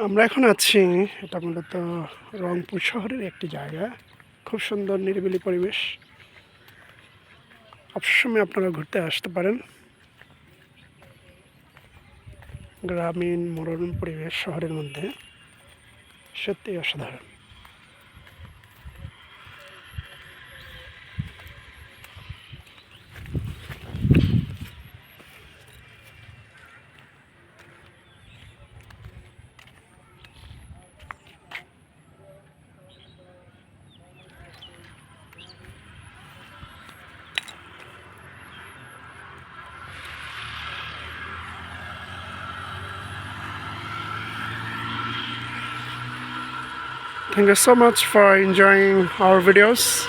আমরা এখন আছি, এটা মূলত রংপুর শহরের একটি জায়গা। খুব সুন্দর, নিরিবিলি পরিবেশ। অবশ্যই আপনারা ঘুরতে আসতে পারেন। গ্রামীণ মনোরম পরিবেশ শহরের মধ্যে সত্যি অসাধারণ। Thank you so much for enjoying our videos.